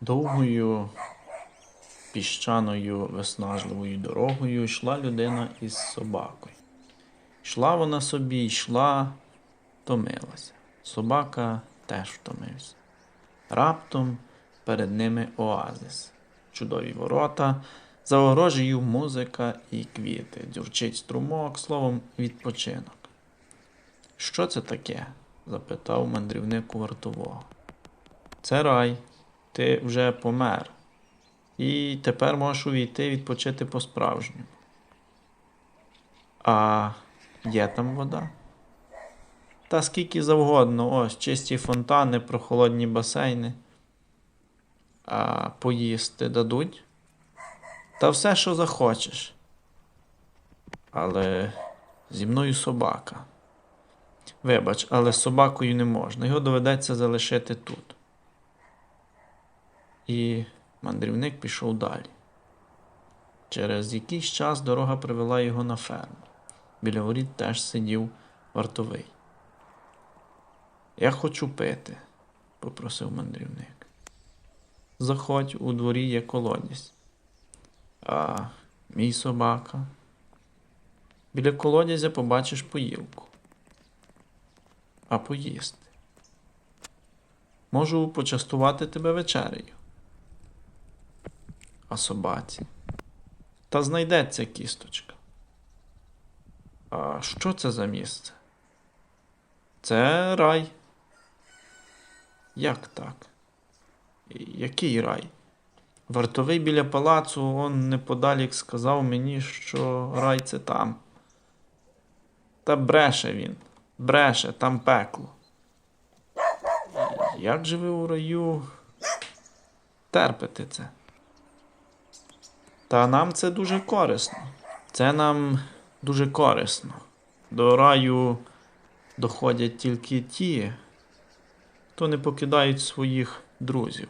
Довгою піщаною виснажливою дорогою йшла людина із собакою. Йшла вона собі, йшла, втомилася. Собака теж втомився. Раптом перед ними оазис, чудові ворота, за огорожею музика і квіти, дзюрчить струмок, словом, відпочинок. Що це таке? запитав мандрівник у вартового. Це рай, ти вже помер. І тепер можеш увійти відпочити по-справжньому. А є там вода? Та скільки завгодно, ось чисті фонтани, прохолодні басейни. А поїсти дадуть? Та все, що захочеш. Але зі мною собака. Вибач, але з собакою не можна. Його доведеться залишити тут. І мандрівник пішов далі. Через якийсь час дорога привела його на ферму. Біля воріт теж сидів вартовий. Я хочу пити, попросив мандрівник. Заходь, у дворі є колодязь. А мій собака. Біля колодязя побачиш поїлку. А поїсти. Можу почастувати тебе вечерею. А собаці. Та знайдеться кісточка. А що це за місце? Це рай. Як так? Який рай? Вартовий біля палацу он неподалік сказав мені, що рай це там. Та бреше він, бреше, там пекло. Як же ви у раю терпите це? Та нам це дуже корисно. Це нам дуже корисно. До раю доходять тільки ті, хто не покидають своїх друзів.